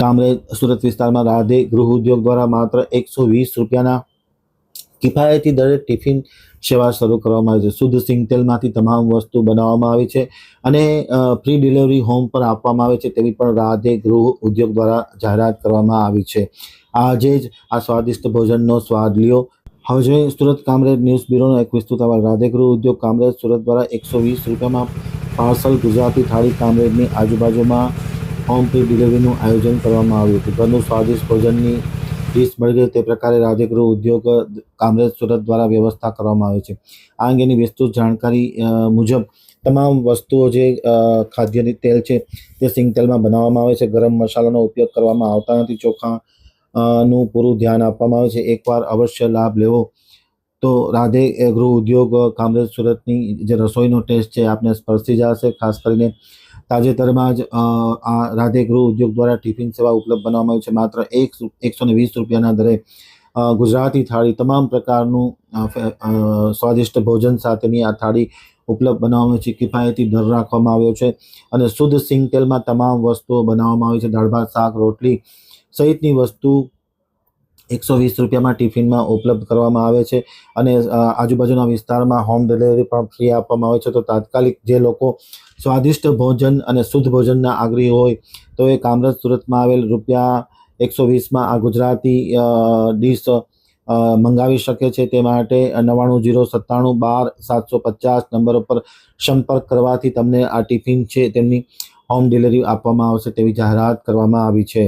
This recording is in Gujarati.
કામરેજ સુરત વિસ્તારમાં રાધે ગૃહ ઉદ્યોગ દ્વારા માત્ર એકસો વીસ રૂપિયાના કિફાયતી દરે ટિફિન સેવા શરૂ કરવામાં આવી છે. શુદ્ધ સિંગતેલમાંથી તમામ વસ્તુ બનાવવામાં આવી છે અને ફ્રી ડિલિવરી હોમ પર આપવામાં આવે છે તેવી પણ રાધે ગૃહ ઉદ્યોગ દ્વારા જાહેરાત કરવામાં આવી છે. આજે જ આ સ્વાદિષ્ટ ભોજનનો સ્વાદ લ્યો. હવે સુરત કામરેજ ન્યૂઝ બ્યુરોનો એક વિસ્તૃત અહેવાલ. રાધે ગૃહ ઉદ્યોગ કામરેજ સુરત દ્વારા એકસો વીસ રૂપિયામાં પાર્સલ ગુજરાતી થાળી કામરેજની આજુબાજુમાં હોમ ફ્રી ડિલિવરીનું આયોજન કરવામાં આવ્યું હતું. ઘરનું સ્વાદિષ્ટ ભોજનની ડીશ મળી રહે તે પ્રકારે રાધે ગૃહ ઉદ્યોગ, કામરેજ, સુરત દ્વારા વ્યવસ્થા કરવામાં આવે છે. આ અંગેની વિસ્તૃત જાણકારી મુજબ તમામ વસ્તુઓ જે ખાદ્યની તેલ છે તે સિંગ તેલમાં બનાવવામાં આવે છે. ગરમ મસાલાનો ઉપયોગ કરવામાં આવતા નથી. ચોખા નું પૂરું ધ્યાન આપવામાં આવે છે. એકવાર અવશ્ય લાભ લેવો તો રાધે ગૃહ ઉદ્યોગ, કામરેજ, સુરતની જે રસોઈનો ટેસ્ટ છે આપને સ્પર્શી જશે. ખાસ કરીને તાજેતરમાં જ આ રાધે ગૃહ ઉદ્યોગ દ્વારા ટિફિન સેવા ઉપલબ્ધ બનાવવામાં આવી છે. માત્ર એક એકસો ને વીસ રૂપિયાના દરે ગુજરાતી થાળી તમામ પ્રકારનું સ્વાદિષ્ટ ભોજન સાથેની આ થાળી ઉપલબ્ધ બનાવવામાં છે. કિફાયતી દર રાખવામાં આવ્યો છે અને શુદ્ધ સિંગ તેલમાં તમામ વસ્તુઓ બનાવવામાં આવી છે. દાળ, ભાત, શાક, રોટલી સહિતની વસ્તુ એકસો વીસ રૂપિયામાં ટિફિનમાં ઉપલબ્ધ કરવામાં આવે છે અને આજુબાજુના વિસ્તારમાં હોમ ડિલિવરી પણ ફ્રી આપવામાં આવે છે. તો તાત્કાલિક જે લોકો સ્વાદિષ્ટ ભોજન અને શુદ્ધ ભોજનના આગ્રહી હોય, તો એ કામરજ સુરતમાં આવેલ રૂપિયા એકસો વીસમાં આ ગુજરાતી ડીશ મંગાવી શકે છે. તે માટે નવ્વાણું જીરો સત્તાણું બાર સાતસો પચાસ નંબર ઉપર સંપર્ક કરવાથી તમને આ ટિફિન છે, તેમની હોમ ડિલિવરી આપવામાં આવશે તેવી જાહેરાત કરવામાં આવી છે.